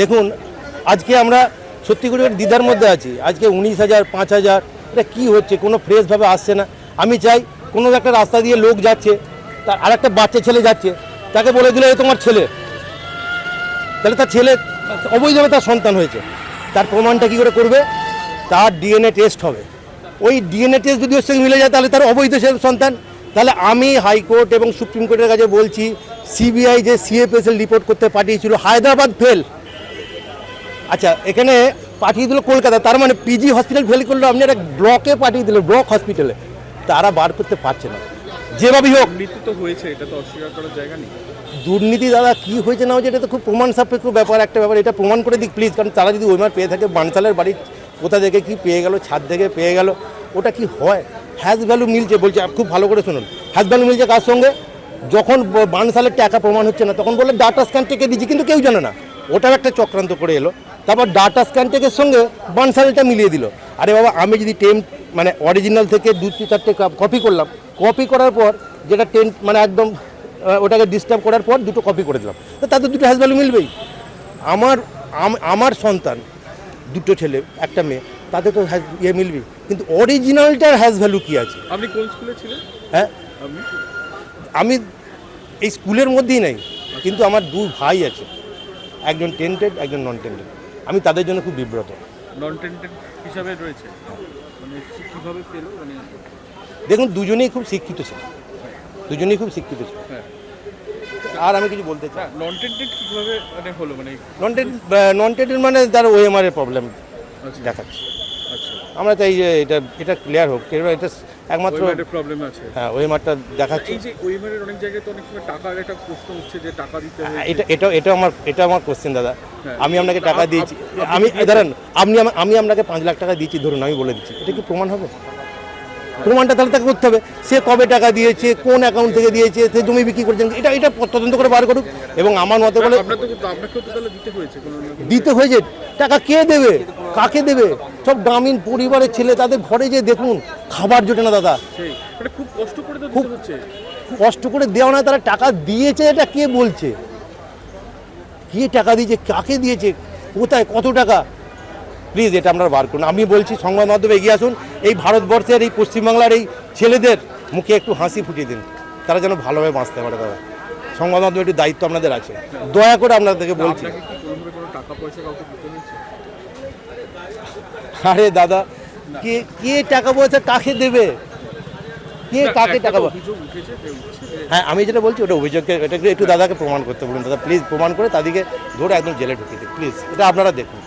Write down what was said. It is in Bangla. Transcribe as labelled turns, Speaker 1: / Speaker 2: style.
Speaker 1: দেখুন, আজকে আমরা সত্যি করে দ্বিধার মধ্যে আছি। আজকে উনিশ হাজার, পাঁচ হাজার, এটা কী হচ্ছে? কোনো ফ্রেশভাবে আসছে না। আমি চাই কোনো একটা রাস্তা দিয়ে লোক যাচ্ছে, তার আর একটা বাচ্চা ছেলে যাচ্ছে, তাকে বলে দিলে, এ তোমার ছেলে। তাহলে তার ছেলে অবৈধভাবে তার সন্তান হয়েছে। তার প্রমাণটা কী করে করবে? তার ডিএনএ টেস্ট হবে। ওই ডিএনএ টেস্ট যদি ওর সঙ্গে মিলে যায়, তাহলে তার অবৈধ সন্তান। তাহলে আমি হাইকোর্ট এবং সুপ্রিম কোর্টের কাছে বলছি সিবিআই যে সিএফএসএল রিপোর্ট করতে পাঠিয়েছিল, হায়দ্রাবাদ ফেল আচ্ছা এখানে পাঠিয়ে দিল কলকাতা তার মানে পিজি হসপিটাল ফেল করল আপনি একটা ব্লকে পাঠিয়ে দিল ব্লক হসপিটালে তারা বার করতে পারছে না। যেভাবেই হোক।
Speaker 2: মৃত্যু তো হয়েছে এটা তো অস্বীকার করার জায়গা নেই।
Speaker 1: দুর্নীতি দাদা কি হয়েছে না হয়েছে এটা তো খুব প্রমাণ সাপেক্ষ ব্যাপার একটা ব্যাপার। এটা প্রমাণ করে দিক প্লিজ কারণ তারা যদি ওইমার পেয়ে থাকে বানসালের বাড়ি কোথা থেকে কি পেয়ে গেল ছাদ থেকে পেয়ে গেল ওটা কি হয়? হ্যাজ ভ্যালু মিলছে বলছে খুব ভালো করে শুনুন। হ্যাজ ভ্যালু মিলছে কার সঙ্গে? যখন বানসালের টাকা প্রমাণ হচ্ছে না তখন বললে ডাটা স্ক্যান থেকে দিচ্ছি কিন্তু কেউ জানে না। ওটাও একটা চক্রান্ত করে এলো। তারপর ডাটা স্ক্যান টেকের সঙ্গে বানসালটা মিলিয়ে দিল। আরে বাবা আমি যদি টেম মানে অরিজিনাল থেকে দু তিন চারটে কপি করলাম কপি করার পর যেটা টেন মানে একদম ওটাকে ডিস্টার্ব করার পর দুটো কপি করে দিলাম। তো তাদের দুটো হ্যাজ ভ্যালু মিলবেই। আমার আমার সন্তান দুটো ছেলে একটা মেয়ে তাদের তো হ্যাজ ইয়ে মিলবে কিন্তু অরিজিনালটার হ্যাজ ভ্যালু কী আছে?
Speaker 2: আপনি কোন স্কুলে ছিলেন?
Speaker 1: হ্যাঁ? আমি এই স্কুলের মধ্যেই নাই কিন্তু আমার দু ভাই আছে। একজন টেন্টেড একজন নন টেন্টেড আমি তাদের জন্য খুব বিব্রত।
Speaker 2: নন টেন্টেড হিসাবে রয়েছে। মানে মানে
Speaker 1: দেখুন দুজনেই খুব শিক্ষিত ছিল। দুজনেই খুব শিক্ষিত ছিল।
Speaker 2: হ্যাঁ।
Speaker 1: আর আমি কিছু বলতে চাই?
Speaker 2: নন টেন্টেড কীভাবে মানে হলো? মানে
Speaker 1: নন টেন্টেড নন টেন্টেড মানে তার ওএমআর এর প্রবলেম দেখাচ্ছে।
Speaker 2: আচ্ছা।
Speaker 1: আমরা চাই যে এটা এটা ক্লিয়ার হোক। কেন এটা একমাত্র
Speaker 2: প্রবলেম আছে।
Speaker 1: হ্যাঁ ওএমআরটা দেখাচ্ছে।
Speaker 2: এই যে ওইমারের অনেক জায়গায় তো অনেক সময় টাকার একটা প্রশ্ন উঠছে যে টাকা দিতে
Speaker 1: হ্যাঁ, এটা এটা এটা আমার এটা আমার কোশ্চেন দাদা। আমি আপনাকে টাকা দিয়েছি। আমি? দাঁড়ান আপনি আমি আপনাকে পাঁচ লাখ টাকা দিয়েছি ধরুন আমি বলে দিচ্ছি। এটা কি প্রমাণ হবে? প্রমাণটা তাহলে তাকে করতে হবে। সে কবে টাকা দিয়েছে কোন অ্যাকাউন্ট থেকে দিয়েছে সে জমি বিক্রি করেছেন এটা এটা তদন্ত করে বার করুক। এবং আমার মতে বলে
Speaker 2: দিতে হয়েছে
Speaker 1: টাকা কে দেবে? কাকে দেবে? সব গ্রামীণ পরিবারের ছেলে তাদের ঘরে যে দেখুন খাবার জোটে না দাদা।
Speaker 2: খুব কষ্ট করে
Speaker 1: খুব- কষ্ট করে দেওয়া না তারা টাকা দিয়েছে এটা কে বলছে? কে টাকা দিয়েছে কাকে দিয়েছে কোথায় কত টাকা? প্লিজ এটা আপনারা বার করুন। আমি বলছি সংবাদ মাধ্যমে এগিয়ে আসুন। এই ভারতবর্ষের এই পশ্চিমবাংলার এই ছেলেদের মুখে একটু হাসি ফুটিয়ে দিন। তারা যেন ভালোভাবে বাঁচতে পারে দাদা। সংবাদ মাধ্যমে একটু দায়িত্ব আপনাদের আছে। দয়া করে আপনাদেরকে বলছি। আরে দাদা কে কে টাকা পয়সা কাকে দেবে? কে কাকে টাকা হ্যাঁ আমি যেটা বলছি ওটা অভিযোগকে এটাকে একটু দাদাকে প্রমাণ করতে বলুন। দাদা প্লিজ প্রমাণ করে তাদেরকে ধরে একদম জেলে ঢুকিয়ে দিন। প্লিজ এটা আপনারা দেখুন।